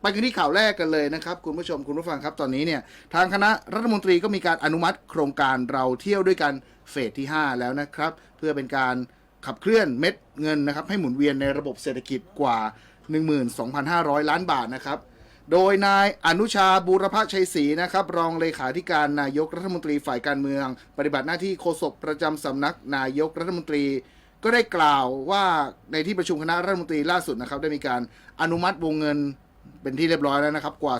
ไปกันที่ข่าวแรกกันเลยนะครับ คุณผู้ชมคุณผู้ฟังครับตอนนี้เนี่ยทางคณะรัฐมนตรีก็มีการอนุมัติโครงการเราเที่ยวด้วยกันเฟสที่ 5 แล้วนะครับ เพื่อเป็นการขับเคลื่อนเม็ดเงินนะครับ ให้หมุนเวียนในระบบเศรษฐกิจกว่า 12,500 ล้านบาทนะครับ โดยนายอนุชาบูรพชัยศรีนะครับ รองเลขาธิการนายกรัฐมนตรีฝ่ายการเมือง ปฏิบัติหน้าที่โฆษกประจำสำนักนายกรัฐมนตรีก็ได้กล่าวว่าในที่ประชุมคณะรัฐมนตรีล่าสุดนะครับ ได้มีการอนุมัติวงเงิน เป็นที่เรียบร้อยแล้วนะครับกว่า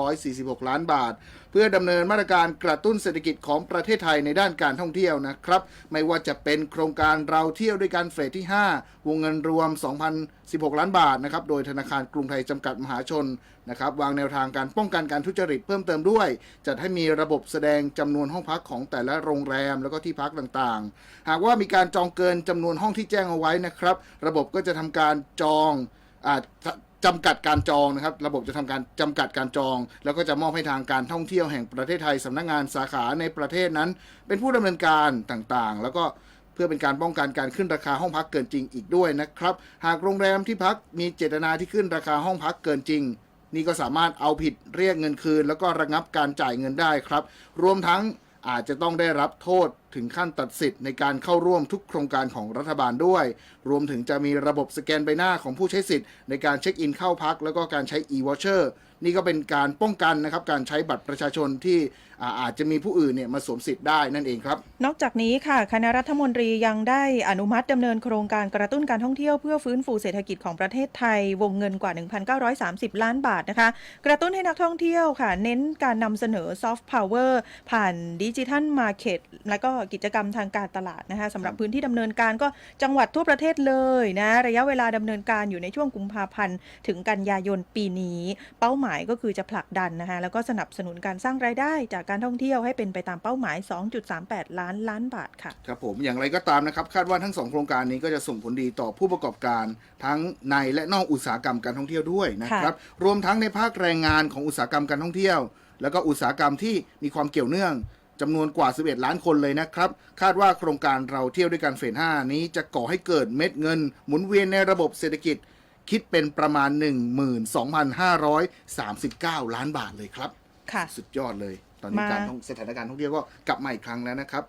3,946 ล้านบาท เพื่อดำเนินมาตรการกระตุ้นเศรษฐกิจของประเทศไทยในด้านการท่องเที่ยวนะครับ ไม่ว่าจะเป็นโครงการเราเที่ยวด้วยกันเฟสที่ 5 วงเงินรวม 2,016 ล้านบาทนะครับโดยธนาคารกรุงไทยจำกัดมหาชนนะครับวางแนวทางการป้องกันการทุจริตเพิ่มเติมด้วย จัดให้มีระบบแสดงจำนวนห้องพักของแต่ละโรงแรมแล้วก็ที่พักต่างๆ หากว่ามีการจองเกินจำนวนห้องที่แจ้งเอาไว้นะครับ ระบบก็จะทำการจอง อาจำกัดการจองนะครับ ระบบจะทำการจำกัดการจอง แล้วก็จะมอบให้ทางการท่องเที่ยวแห่งประเทศไทยสำนักงานสาขาในประเทศนั้น เป็นผู้ดำเนินการต่างๆ แล้วก็เพื่อเป็นการป้องกันการขึ้นราคาห้องพักเกินจริงอีกด้วยนะครับ หากโรงแรมที่พักมีเจตนาที่ขึ้นราคาห้องพักเกินจริง นี่ก็สามารถเอาผิดเรียกเงินคืน แล้วก็ระงับการจ่ายเงินได้ครับ รวมทั้งอาจจะต้องได้รับโทษ ถึงขั้นตัดสิทธิ์ในการเข้าร่วมทุกโครงการของรัฐบาลด้วย รวมถึงจะมีระบบสแกนใบหน้าของผู้ใช้สิทธิ์ในการเช็คอินเข้าพัก แล้วก็การใช้ e-voucher นี่ก็เป็นการป้องกันนะครับการใช้บัตรประชาชนที่อาอาจจะมีผู้อื่นเนี่ยมาสวมสิทธิ์ได้นั่นเองครับ นอกจากนี้ค่ะ คณะรัฐมนตรียังได้อนุมัติดำเนินโครงการกระตุ้นการท่องเที่ยวเพื่อฟื้นฟูเศรษฐกิจของประเทศไทย วงเงินกว่า 1,930 ล้านบาทนะคะ กระตุ้นให้นักท่องเที่ยวค่ะ เน้นการนำเสนอซอฟต์พาวเวอร์ผ่านดิจิทัลมาร์เก็ตและก็กิจกรรมทางการตลาดนะคะสำหรับพื้นที่ดำเนินการก็จังหวัดทั่วประเทศเลยนะระยะเวลาดำเนินการอยู่ในช่วงกุมภาพันธ์ถึงกันยายนปีนี้ เป้าหมายก็คือจะผลักดันนะคะแล้วก็สนับสนุนการสร้างรายได้จากการท่องเที่ยวให้เป็นไปตามเป้าหมาย 2.38 ล้านล้านบาทค่ะครับผมอย่างไรก็ตามนะครับคาดว่าทั้งสองโครงการนี้ก็จะส่งผลดีต่อผู้ประกอบการ ทั้งในและนอกอุตสาหกรรมการท่องเที่ยวด้วยนะครับรวมทั้งในภาคแรงงานของอุตสาหกรรมการท่องเที่ยว แล้วก็อุตสาหกรรมที่มีความเกี่ยวเนื่อง จำนวนกว่า 11 ล้านคนเลยนะครับ คาดว่าโครงการเราเที่ยวด้วยกันเฟส 5 นี้จะก่อให้เกิดเม็ดเงิน หมุนเวียนในระบบเศรษฐกิจ คิดเป็นประมาณ 12,539 ล้านบาทเลยครับ ค่ะ สุดยอดเลย ตอนนี้มา การท่องสถานการณ์ท่องเที่ยวก็กลับมาอีกครั้งแล้วนะครับ